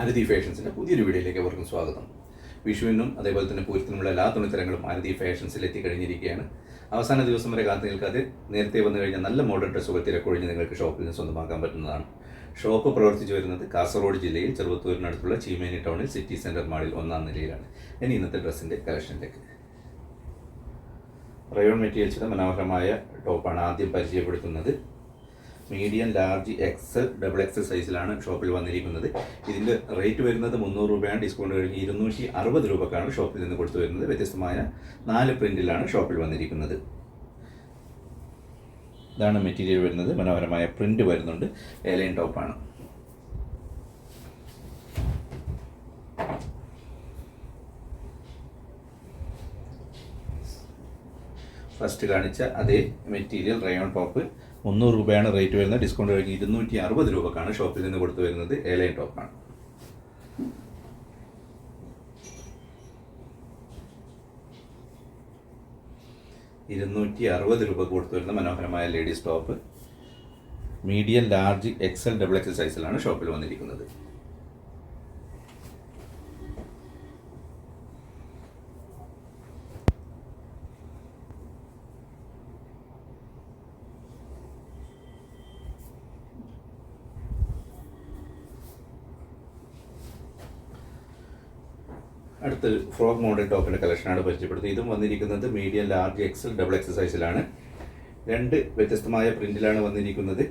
ആരതി ഫാഷൻസിന്റെ പുതിയൊരു വീഡിയോയിലേക്ക് അവർക്കും സ്വാഗതം. വിഷുവിനും അതേപോലെ തന്നെ പൂരത്തിനുമുള്ള എല്ലാ തുണിത്തരങ്ങളും ആരതി ഫാഷൻസിൽ എത്തിക്കഴിഞ്ഞിരിക്കുകയാണ് അവസാന ദിവസം വരെ കാത്തു നിൽക്കാതെ നേരത്തെ വന്നു കഴിഞ്ഞാൽ നല്ല മോഡൽ ഡ്രസ്സുകൾ തിരക്കൊഴിഞ്ഞ് നിങ്ങൾക്ക് ഷോപ്പിൽ നിന്ന് സ്വന്തമാക്കാൻ പറ്റുന്നതാണ്. ഷോപ്പ് പ്രവർത്തിച്ചു വരുന്നത് കാസർഗോഡ് ജില്ലയിൽ ചെറുവത്തൂരിനടുത്തുള്ള ചീമേനി ടൗണിൽ സിറ്റി സെന്റർ മാളിൽ ഒന്നാം നിലയിലാണ്. ഇനി ഇന്നത്തെ ഡ്രസ്സിന്റെ കളക്ഷനിലേക്ക്. റയോൺ മെറ്റീരിയൽസിന്റെ മനോഹരമായ ടോപ്പാണ് ആദ്യം പരിചയപ്പെടുത്തുന്നത്. Medium large X double X സൈസിലാണ് ഷോപ്പിൽ വന്നിരിക്കുന്നത്. ഇതിന്റെ റേറ്റ് വരുന്നത് മുന്നൂറ് രൂപയാണ്. ഡിസ്കൗണ്ട് കഴിഞ്ഞ് ഇരുന്നൂറ്റി അറുപത് രൂപക്കാണ് ഷോപ്പിൽ നിന്ന് കൊടുത്തു വരുന്നത്. വ്യത്യസ്തമായ നാല് പ്രിന്റിലാണ് ഷോപ്പിൽ വന്നിരിക്കുന്നത്. ഇതാണ് മെറ്റീരിയൽ വരുന്നത്. മനോഹരമായ പ്രിന്റ് വരുന്നുണ്ട്. എലൈൻ ടോപ്പാണ് ഫസ്റ്റ് കാണിച്ച അതേ മെറ്റീരിയൽ റയോൺ ടോപ്പ് മുന്നൂറ് രൂപയാണ് റേറ്റ് വരുന്നത്. ഡിസ്കൗണ്ട് കഴിഞ്ഞ് ഇരുന്നൂറ്റി അറുപത് രൂപക്കാണ് ഷോപ്പിൽ നിന്ന് കൊടുത്തു വരുന്നത് എലൈൻ ടോപ്പാണ് ഇരുന്നൂറ്റി അറുപത് രൂപ കൊടുത്തു വരുന്ന മനോഹരമായ ladies top medium large XL double XL സൈസിലാണ് ഷോപ്പിൽ വന്നിരിക്കുന്നത്. അടുത്ത് ഫ്രോക്ക് മോഡൽ ടോപ്പിന്റെ കളക്ഷനാണ് പരിചയപ്പെടുത്തുന്നത് ഇതും വന്നിരിക്കുന്നത് medium large XL double XL സൈസിലാണ് രണ്ട് വ്യത്യസ്തമായ പ്രിന്റിലാണ് വന്നിരിക്കുന്നത്.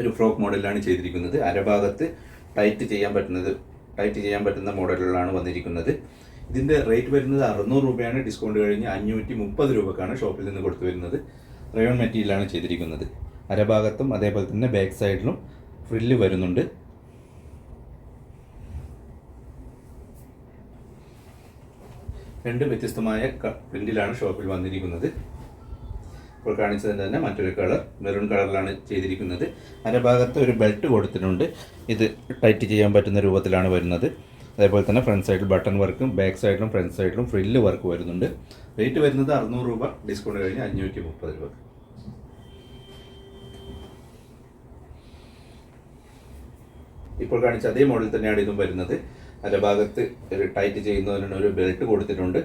ഒരു ഫ്രോക്ക് മോഡലിലാണ് ചെയ്തിരിക്കുന്നത്. അരഭാഗത്ത് ടൈറ്റ് ചെയ്യാൻ പറ്റുന്നത് ടൈറ്റ് ചെയ്യാൻ പറ്റുന്ന മോഡലുകളാണ് വന്നിരിക്കുന്നത്. ഇതിന്റെ റേറ്റ് വരുന്നത് അറുന്നൂറ് രൂപയാണ്. ഡിസ്കൗണ്ട് കഴിഞ്ഞ് അഞ്ഞൂറ്റി മുപ്പത് രൂപക്കാണ് ഷോപ്പിൽ നിന്ന് കൊടുത്തു വരുന്നത്. റയോൺ മെറ്റീരിയലാണ് ചെയ്തിരിക്കുന്നത്. അരഭാഗത്തും അതേപോലെ തന്നെ ബാക്ക് സൈഡിലും ഫ്രില്ല് വരുന്നുണ്ട്. രണ്ട് വ്യത്യസ്തമായ പ്രിന്റിലാണ് ഷോപ്പിൽ വന്നിരിക്കുന്നത്. ഇപ്പോൾ കാണിച്ചതിന്റെ തന്നെ മറ്റൊരു കളർ മെറൂൺ കളറിലാണ് ചെയ്തിരിക്കുന്നത്. അരഭാഗത്ത് ഒരു ബെൽറ്റ് കൊടുത്തിട്ടുണ്ട്. ഇത് ടൈറ്റ് ചെയ്യാൻ പറ്റുന്ന രൂപത്തിലാണ് വരുന്നത്. അതേപോലെ തന്നെ ഫ്രണ്ട് സൈഡിൽ ബട്ടൺ വർക്കും ബാക്ക് സൈഡിലും ഫ്രണ്ട് സൈഡിലും ഫ്രില്ല് വർക്ക് വരുന്നുണ്ട്. റേറ്റ് വരുന്നത് അറുന്നൂറ് രൂപ ഡിസ്കൗണ്ട് കഴിഞ്ഞ് അഞ്ഞൂറ്റി മുപ്പത് രൂപ. ഇപ്പോൾ കാണിച്ച അതേ മോഡൽ തന്നെയാണ് ഇതും വരുന്നത്. അരഭാഗത്ത് ഒരു ടൈറ്റ് ചെയ്യുന്നതിനുള്ള ഒരു ബെൽറ്റ് കൊടുത്തിട്ടുണ്ട്.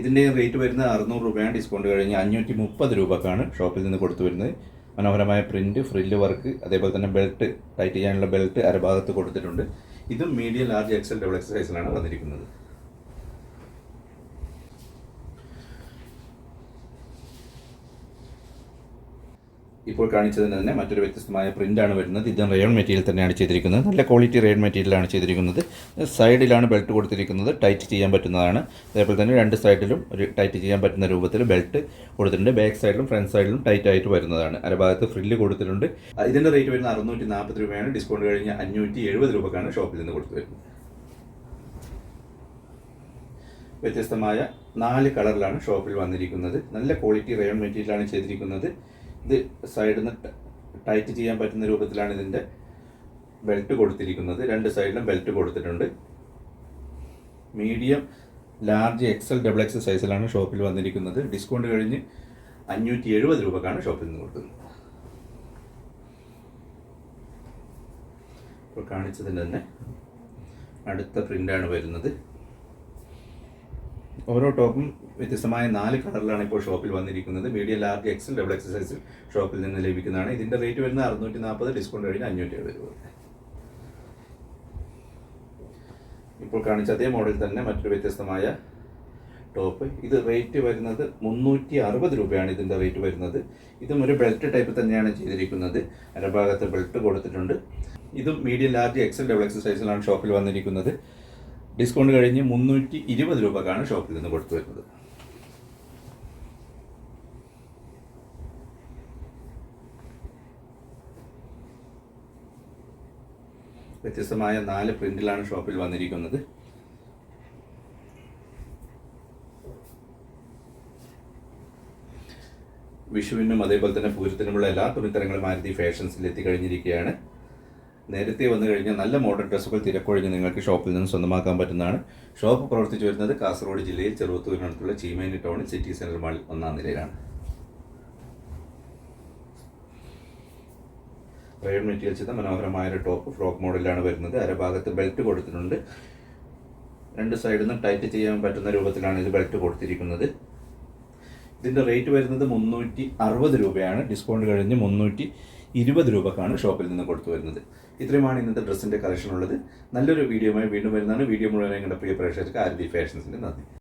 ഇതിന്റെ റേറ്റ് വരുന്നത് അറുന്നൂറ് രൂപയാണ്. ഡിസ്കൗണ്ട് കഴിഞ്ഞ് അഞ്ഞൂറ്റി മുപ്പത് രൂപക്കാണ് ഷോപ്പിൽ നിന്ന് കൊടുത്തു വരുന്നത്. മനോഹരമായ പ്രിന്റ് ഫ്രില്ല് വർക്ക് അതേപോലെ തന്നെ ബെൽറ്റ് ടൈറ്റ് ചെയ്യാനുള്ള ബെൽറ്റ് അരഭാഗത്ത് കൊടുത്തിട്ടുണ്ട്. ഇതും medium large XL double X സൈസിലാണ് വന്നിരിക്കുന്നത്. ഇപ്പോൾ കാണിച്ചതിന് തന്നെ മറ്റൊരു വ്യത്യസ്തമായ പ്രിന്റാണ് വരുന്നത്. ഇത് റയോൺ മെറ്റീരിയൽ തന്നെയാണ് ചെയ്തിരിക്കുന്നത്. നല്ല ക്വാളിറ്റി റയോൺ മെറ്റീരിയലാണ് ചെയ്തിരിക്കുന്നത്. സൈഡിലാണ് ബെൽറ്റ് കൊടുത്തിരിക്കുന്നത്. ടൈറ്റ് ചെയ്യാൻ പറ്റുന്നതാണ്. അതേപോലെ തന്നെ രണ്ട് സൈഡിലും ഒരു ടൈറ്റ് ചെയ്യാൻ പറ്റുന്ന രൂപത്തിൽ ബെൽറ്റ് കൊടുത്തിട്ടുണ്ട്. ബാക്ക് സൈഡിലും ഫ്രണ്ട് സൈഡിലും ടൈറ്റ് ആയിട്ട് വരുന്നതാണ്. അരഭാഗത്ത് ഫ്രില്ല് കൊടുത്തിട്ടുണ്ട്. ഇതിന്റെ റേറ്റ് വരുന്നത് അറുന്നൂറ്റി നാൽപ്പത് രൂപയാണ്. ഡിസ്കൗണ്ട് കഴിഞ്ഞ് അഞ്ഞൂറ്റി എഴുപത് രൂപക്കാണ് ഷോപ്പിൽ നിന്ന് കൊടുത്തു വരുന്നത്. വ്യത്യസ്തമായ നാല് കളറിലാണ് ഷോപ്പിൽ വന്നിരിക്കുന്നത്. നല്ല ക്വാളിറ്റി റയോൺ മെറ്റീരിയലാണ് ചെയ്തിരിക്കുന്നത്. ഇത് സൈഡിൽ നിന്ന് ടൈറ്റ് ചെയ്യാൻ പറ്റുന്ന രൂപത്തിലാണ് ഇതിന്റെ ബെൽറ്റ് കൊടുത്തിരിക്കുന്നത്. രണ്ട് സൈഡിലും ബെൽറ്റ് കൊടുത്തിട്ടുണ്ട്. Medium large XL double XL സൈസിലാണ് ഷോപ്പിൽ വന്നിരിക്കുന്നത്. ഡിസ്കൗണ്ട് കഴിഞ്ഞ് അഞ്ഞൂറ്റി എഴുപത് രൂപക്കാണ് ഷോപ്പിൽ നിന്ന് കൊടുക്കുന്നത്. ഇപ്പോൾ കാണിച്ചതിന്റെ തന്നെ അടുത്ത പ്രിന്റാണ് വരുന്നത്. ഓരോ ടോപ്പും വ്യത്യസ്തമായ നാല് കളറിലാണ് ഇപ്പോൾ ഷോപ്പിൽ വന്നിരിക്കുന്നത്. മീഡിയം ലാർജ് എക്സൽ ഡബിൾ എക്സസൈസിൽ ഷോപ്പിൽ നിന്ന് ലഭിക്കുന്നതാണ്. ഇതിന്റെ റേറ്റ് വരുന്നത് അറുന്നൂറ്റി നാൽപ്പത് ഡിസ്കൗണ്ട് കഴിഞ്ഞ് അഞ്ഞൂറ്റി എഴുപത് രൂപ. ഇപ്പോൾ കാണിച്ച അതേ മോഡൽ തന്നെ മറ്റൊരു വ്യത്യസ്തമായ ടോപ്പ്. ഇത് റേറ്റ് വരുന്നത് മുന്നൂറ്റി അറുപത് രൂപയാണ് ഇതിന്റെ റേറ്റ് വരുന്നത്. ഇതും ഒരു ബെൽറ്റ് ടൈപ്പ് തന്നെയാണ് ചെയ്തിരിക്കുന്നത്. അരഭാഗത്ത് ബെൽറ്റ് കൊടുത്തിട്ടുണ്ട്. ഇതും medium large XL double XL സൈസിലാണ് ഷോപ്പിൽ വന്നിരിക്കുന്നത്. ഡിസ്കൗണ്ട് കഴിഞ്ഞ് മുന്നൂറ്റി ഇരുപത് രൂപക്കാണ് ഷോപ്പിൽ നിന്ന് കൊടുത്തു വരുന്നത്. വ്യത്യസ്തമായ നാല് പ്രിന്റിലാണ് ഷോപ്പിൽ വന്നിരിക്കുന്നത്. വിഷുവിനും അതേപോലെ തന്നെ പൂരത്തിനുമുള്ള എല്ലാ തുണിത്തരങ്ങളും മാരുതി ഫാഷൻസിൽ എത്തിക്കഴിഞ്ഞിരിക്കുകയാണ് നേരത്തെ വന്നു കഴിഞ്ഞാൽ നല്ല മോഡേൺ ഡ്രസ്സുകൾ തിരക്കൊഴിഞ്ഞ് നിങ്ങൾക്ക് ഷോപ്പിൽ നിന്ന് സ്വന്തമാക്കാൻ പറ്റുന്നതാണ്. ഷോപ്പ് പ്രവർത്തിച്ചു വരുന്നത് കാസർഗോഡ് ജില്ലയിൽ ചെറുവത്തൂരിനടുത്തുള്ള ചീമേനി ടൗണിൽ സിറ്റി സെന്റർ മാളിൽ ഒന്നാം നിലയിലാണ്. റയൽ മെറ്റീരിയൽ ചെയ്ത മനോഹരമായ ഒരു ടോപ്പ് ഫ്രോക്ക് മോഡലാണ് വരുന്നത്. അരഭാഗത്ത് ബെൽറ്റ് കൊടുത്തിട്ടുണ്ട്. രണ്ട് സൈഡിൽ നിന്ന് ടൈറ്റ് ചെയ്യാൻ പറ്റുന്ന രൂപത്തിലാണ് ഇത് ബെൽറ്റ് കൊടുത്തിരിക്കുന്നത്. ഇതിന്റെ റേറ്റ് വരുന്നത് മുന്നൂറ്റി അറുപത് രൂപയാണ്. ഡിസ്കൗണ്ട് കഴിഞ്ഞ് മുന്നൂറ്റി ഇരുപത് രൂപക്കാണ് ഷോപ്പിൽ നിന്ന് കൊടുത്തു വരുന്നത്. ഇത്രയുമാണ് ഇന്നത്തെ ഡ്രസ്സിന്റെ കളക്ഷൻ ഉള്ളത്. നല്ലൊരു വീഡിയോയുമായി വീണ്ടും വരുന്നതാണ്. വീഡിയോ മുഴുവൻ നിങ്ങളുടെ പ്രിയ പ്രേക്ഷകർക്ക് ആരതി ഫാഷൻസിന്റെ നന്ദി.